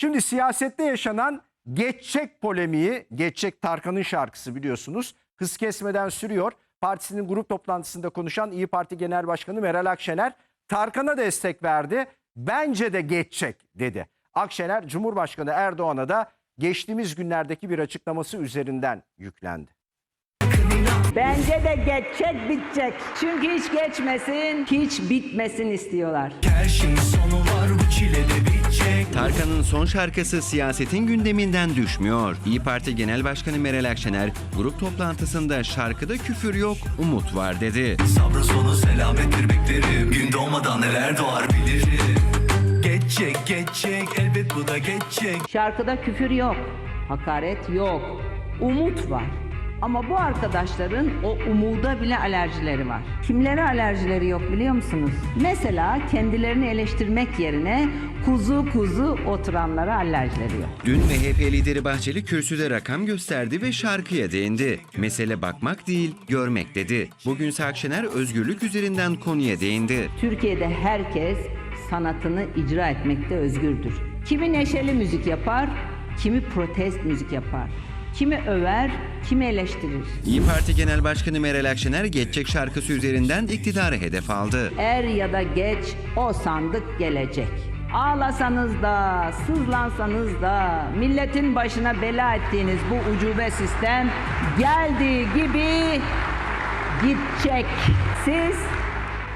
Şimdi siyasette yaşanan geçecek polemiği, geçecek Tarkan'ın şarkısı biliyorsunuz. Hız kesmeden sürüyor. Partisinin grup toplantısında konuşan İyi Parti Genel Başkanı Meral Akşener Tarkan'a destek verdi. Bence de geçecek dedi. Akşener Cumhurbaşkanı Erdoğan'a da geçtiğimiz günlerdeki bir açıklaması üzerinden yüklendi. Bence de geçecek bitecek. Çünkü hiç geçmesin, hiç bitmesin istiyorlar. Her şeyin sonu var bu çile de bitecek Tarkan'ın son şarkısı siyasetin gündeminden düşmüyor. İyi Parti Genel Başkanı Meral Akşener grup toplantısında şarkıda küfür yok, umut var dedi. Sabrın sonu selamettir beklerim Gün doğmadan neler doğar bilirim Geçecek geçecek elbet bu da geçecek Şarkıda küfür yok, hakaret yok, umut var. Ama bu arkadaşların o umuda bile alerjileri var. Kimlere alerjileri yok biliyor musunuz? Mesela kendilerini eleştirmek yerine kuzu kuzu oturanlara alerjileri yok. Dün MHP lideri Bahçeli kürsüde rakam gösterdi ve şarkıya değindi. Mesele bakmak değil, görmek dedi. Bugünse Akşener özgürlük üzerinden konuya değindi. Türkiye'de herkes sanatını icra etmekte özgürdür. Kimi neşeli müzik yapar, kimi protest müzik yapar. Kimi över, kimi eleştirir. İyi Parti Genel Başkanı Meral Akşener geçecek şarkısı üzerinden iktidarı hedef aldı. Er ya da geç o sandık gelecek. Ağlasanız da, sızlansanız da, milletin başına bela ettiğiniz bu ucube sistem geldiği gibi gidecek. Siz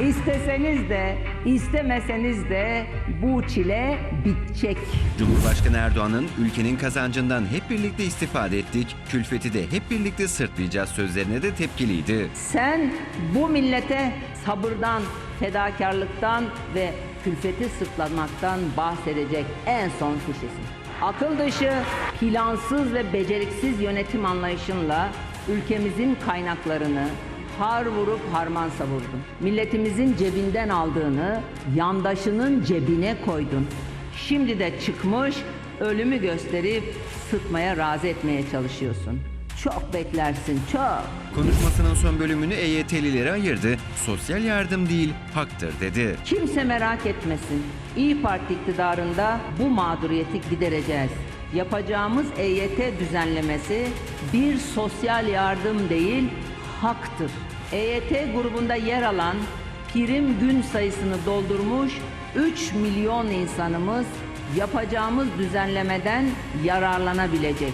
isteseniz de, istemeseniz de bu çile bitecek. Cumhurbaşkanı Erdoğan'ın ülkenin kazancından hep birlikte istifade ettik, külfeti de hep birlikte sırtlayacağız sözlerine de tepkiliydi. Sen bu millete sabırdan, fedakarlıktan ve külfeti sırtlamaktan bahsedecek en son kişisin. Akıl dışı, plansız ve beceriksiz yönetim anlayışınla ülkemizin kaynaklarını har vurup harman savurdun. Milletimizin cebinden aldığını yandaşının cebine koydun. Şimdi de çıkmış ölümü gösterip sıtmaya razı etmeye çalışıyorsun. Çok beklersin, çok. Konuşmasının son bölümünü EYT'lilere ayırdı. Sosyal yardım değil, haktır dedi. Kimse merak etmesin. İyi Parti iktidarında bu mağduriyeti gidereceğiz. Yapacağımız EYT düzenlemesi bir sosyal yardım değil, haktır. EYT grubunda yer alan prim gün sayısını doldurmuş 3 milyon insanımız yapacağımız düzenlemeden yararlanabilecek.